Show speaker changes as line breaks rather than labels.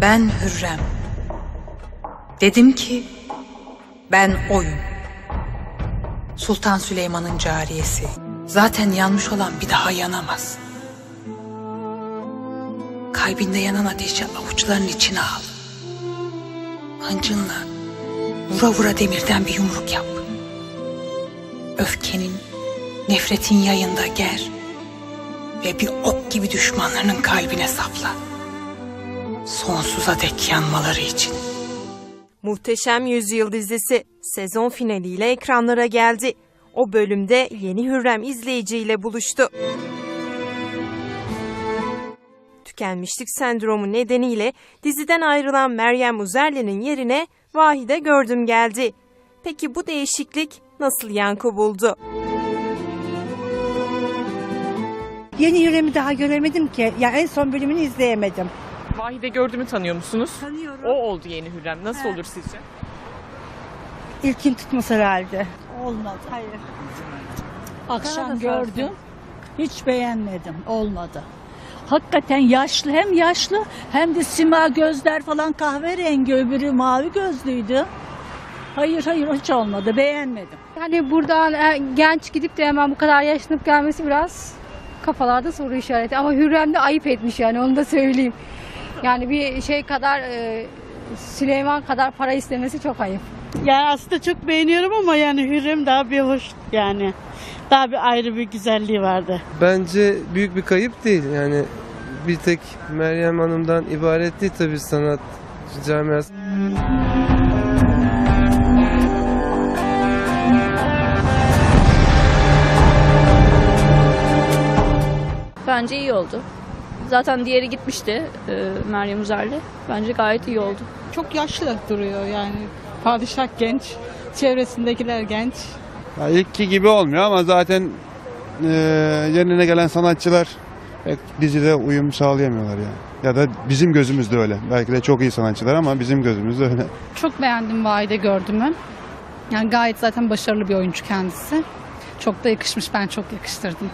Ben Hürrem. Dedim ki ben oyum. Sultan Süleyman'ın cariyesi. Zaten yanmış olan bir daha yanamaz. Kalbinde yanan ateşi avuçların içine al. Hıncınla vura vura demirden bir yumruk yap. Öfkenin, nefretin yayında ger ve bir ok gibi düşmanlarının kalbine sapla. Sonsuza dek yanmaları için.
Muhteşem Yüzyıl dizisi sezon finaliyle ekranlara geldi. O bölümde yeni Hürrem izleyiciyle buluştu. Tükenmişlik sendromu nedeniyle diziden ayrılan Meryem Uzerli'nin yerine Vahide Gördüm geldi. Peki bu değişiklik nasıl yankı buldu?
Yeni Hürrem'i daha göremedim ki. Ya en son bölümünü izleyemedim.
Vahide gördüğümü tanıyor musunuz?
Tanıyorum.
O oldu yeni Hürrem. Nasıl olur sizce?
İlkin tutması herhalde.
Olmadı.
Hayır.
Akşam gördüm. Hiç beğenmedim. Olmadı. Hakikaten yaşlı hem yaşlı hem de sima gözler falan kahverengi öbürü mavi gözlüydü. Hayır hayır hiç olmadı. Beğenmedim.
Hani buradan e, genç gidip de hemen bu kadar yaşlanıp gelmesi biraz kafalarda soru işareti. Ama Hürrem de ayıp etmiş yani onu da söyleyeyim. Yani bir şey kadar e, Süleyman kadar para istemesi çok ayıp.
Yani aslında çok beğeniyorum ama yani Hürrem daha bir hoş yani. Daha bir ayrı bir güzelliği vardı.
Bence büyük bir kayıp değil. Yani bir tek Meryem Hanım'dan ibaret değil tabii sanat camiası.
Bence iyi oldu. Zaten diğeri gitmişti e, Meryem Uzerli. Bence gayet iyi oldu.
Çok yaşlı duruyor yani. Padişah genç, çevresindekiler genç.
Ya ilkki gibi olmuyor ama zaten e, yerine gelen sanatçılar pek dizide uyum sağlayamıyorlar ya. Ya da bizim gözümüzde öyle. Belki de çok iyi sanatçılar ama bizim gözümüzde öyle.
Çok beğendim Vahide gördüğümü. Yani gayet zaten başarılı bir oyuncu kendisi. Çok da yakışmış. Ben çok yakıştırdım.